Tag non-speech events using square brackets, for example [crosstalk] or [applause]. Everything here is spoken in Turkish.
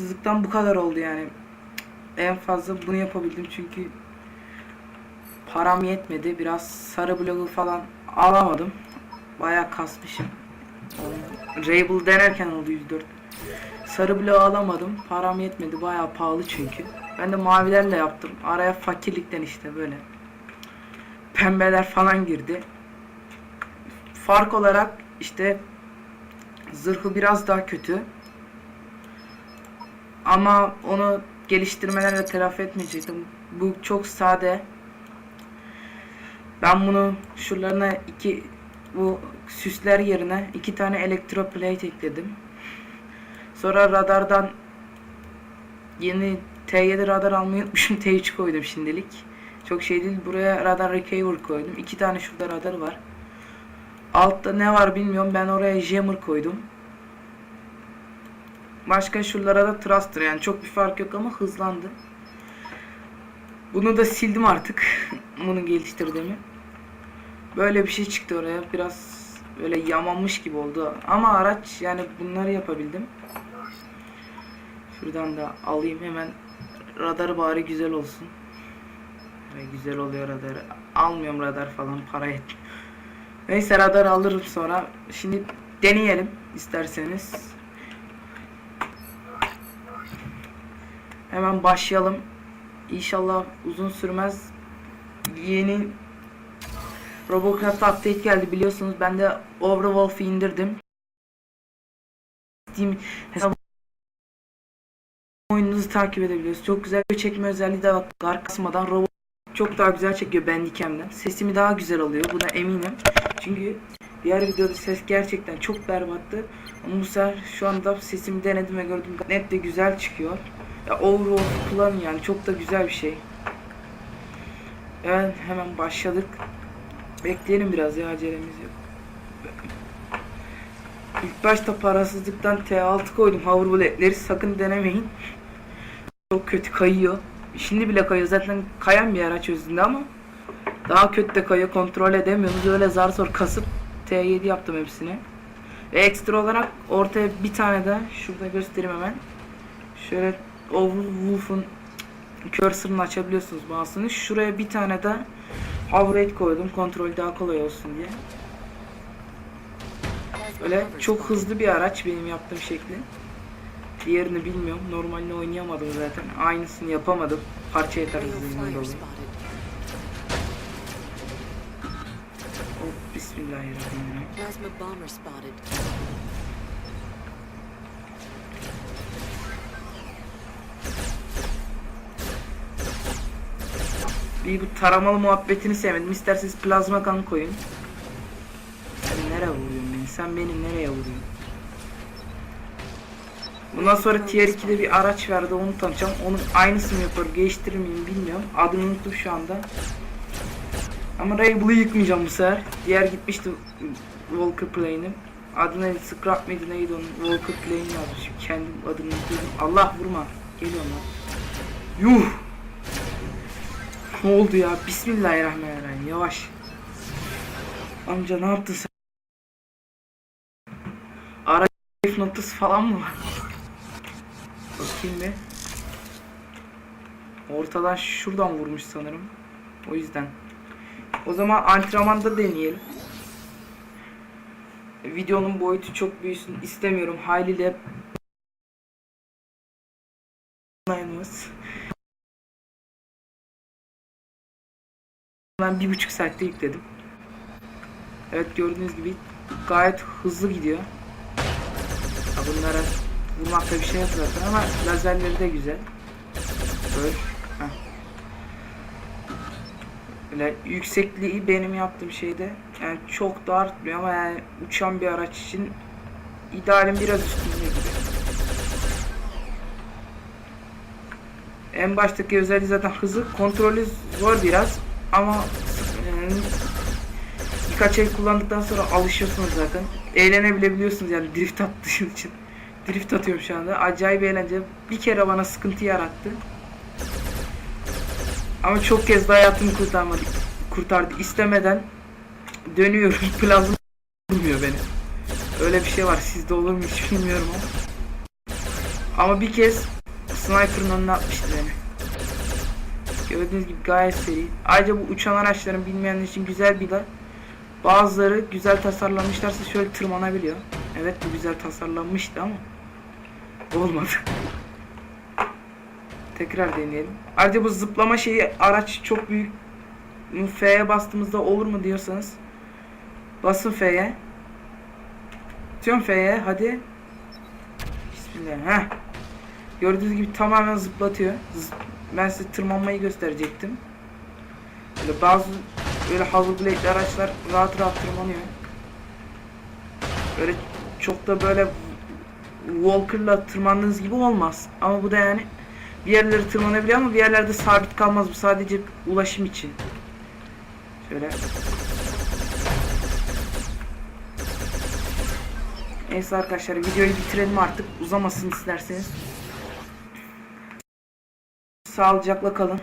Sızlıktan bu kadar oldu yani. En fazla bunu yapabildim çünkü param yetmedi. Biraz sarı blogu falan alamadım. Bayağı kasmışım. Rabel denerken oldu 104. Sarı bloğu alamadım. Param yetmedi. Bayağı pahalı çünkü. Ben de mavilerle yaptım. Araya fakirlikten işte böyle. Pembeler falan girdi. Fark olarak işte zırhı biraz daha kötü. Ama onu geliştirmelerle telafi etmeyecektim. Bu çok sade. Ben bunu şuralarına iki bu süsler yerine iki tane elektroplate ekledim. Sonra radardan yeni T7 radar almayı unutmuşum. [laughs] T3 koydum şimdilik. Çok şey değil. Buraya radar receiver koydum. İki tane şurada radar var. Altta ne var bilmiyorum. Ben oraya jammer koydum. Başka şuralara da thruster yani çok bir fark yok ama hızlandı. Bunu da sildim artık. [laughs] Bunu geliştirdiğimi. Böyle bir şey çıktı oraya. Biraz böyle yamanmış gibi oldu. Ama araç yani bunları yapabildim. Şuradan da alayım hemen. Radarı bari güzel olsun. Ve güzel oluyor radarı. Almıyorum radar falan para et. Neyse radar alırım sonra. Şimdi deneyelim isterseniz. Hemen başlayalım. İnşallah uzun sürmez. Yeni Robocraft update geldi biliyorsunuz. Ben de Overwolf'u indirdim. Steam hesabı oyununuzu takip edebiliyorsunuz. Çok güzel bir çekme özelliği de var. Gar kasmadan robot çok daha güzel çekiyor Bandicam'den. Sesimi daha güzel alıyor. Buna eminim. Çünkü diğer videoda ses gerçekten çok berbattı. Ama bu sefer şu anda sesimi denedim ve gördüm. Net de güzel çıkıyor. Ya Overwolf kullanın yani. Çok da güzel bir şey. Evet hemen başladık. Bekleyelim biraz ya acelemiz yok. İlk başta parasızlıktan T6 koydum hoverboard'leri sakın denemeyin. Çok kötü kayıyor. Şimdi bile kayıyor zaten kayan bir araç özünde ama daha kötü de kayıyor kontrol edemiyoruz. Öyle zar zor kasıp T7 yaptım hepsini. Ve ekstra olarak ortaya bir tane de şurada göstereyim hemen. Şöyle Overwolf'un cursor'ını açabiliyorsunuz mouse'unu. Şuraya bir tane de hover rate koydum kontrol daha kolay olsun diye. Öyle çok hızlı bir araç benim yaptığım şekli. Diğerini bilmiyorum. Normalde oynayamadım zaten. Aynısını yapamadım. Parça yeter hızlılığından dolayı. Oh, Bismillahirrahmanirrahim. Bir bu taramalı muhabbetini sevmedim. İsterseniz plazma kan koyun. Sen nereye vuruyorsun beni? Sen beni nereye vuruyorsun? Bundan sonra tier 2'de bir araç verdi onu tanıtacağım. Onun aynısını yapar değiştirir miyim bilmiyorum. Adını unuttum şu anda. Ama Rabel'ı yıkmayacağım bu sefer. Diğer gitmişti Walker Plane'im. Adı neydi? Scrap mıydı neydi onun? Walker Plane yazmış. Kendim adını unuttum. Allah vurma. Geliyorum lan. Yuh! Ne oldu ya? Bismillahirrahmanirrahim. Yavaş. Amca ne yaptın sen? Ara noktası falan mı var? Bakayım bir. Ortadan şuradan vurmuş sanırım. O yüzden. O zaman antrenmanda deneyelim. Videonun boyutu çok büyüsün istemiyorum. Haliyle Line'ımız. Ben bir buçuk saatte yükledim. Evet gördüğünüz gibi gayet hızlı gidiyor. Ya bunlara vurmakta bir şey yok zaten ama lazerleri de güzel. Böyle. Böyle yüksekliği benim yaptığım şeyde yani çok da artmıyor ama yani uçan bir araç için idealim biraz üstünde gibi. En baştaki özelliği zaten hızı, kontrolü zor biraz ama birkaç el kullandıktan sonra alışıyorsunuz zaten. Eğlenebilebiliyorsunuz yani drift attığım için. Drift atıyorum şu anda. Acayip eğlenceli. Bir kere bana sıkıntı yarattı. Ama çok kez de hayatımı kurtarmadı. Kurtardı. istemeden dönüyorum. [laughs] Plazma vurmuyor beni. Öyle bir şey var. Sizde olur mu hiç bilmiyorum ama. Ama bir kez sniper'ın önüne atmıştı beni. Gördüğünüz gibi gayet seri. Ayrıca bu uçan araçların bilmeyenler için güzel bir de bazıları güzel tasarlanmışlarsa şöyle tırmanabiliyor. Evet bu güzel tasarlanmıştı ama olmadı. [laughs] Tekrar deneyelim. Ayrıca bu zıplama şeyi araç çok büyük. F'ye bastığımızda olur mu diyorsanız basın F'ye. Atıyorum F'ye hadi. Bismillah. Heh. Gördüğünüz gibi tamamen zıplatıyor. Zıp- ben size tırmanmayı gösterecektim. Böyle bazı böyle hoverblade araçlar rahat rahat tırmanıyor. Böyle çok da böyle Walker'la tırmandığınız gibi olmaz. Ama bu da yani bir yerlere tırmanabiliyor ama bir yerlerde sabit kalmaz. Bu sadece ulaşım için. Şöyle. Neyse arkadaşlar videoyu bitirelim artık. Uzamasın isterseniz. Sağlıcakla kalın.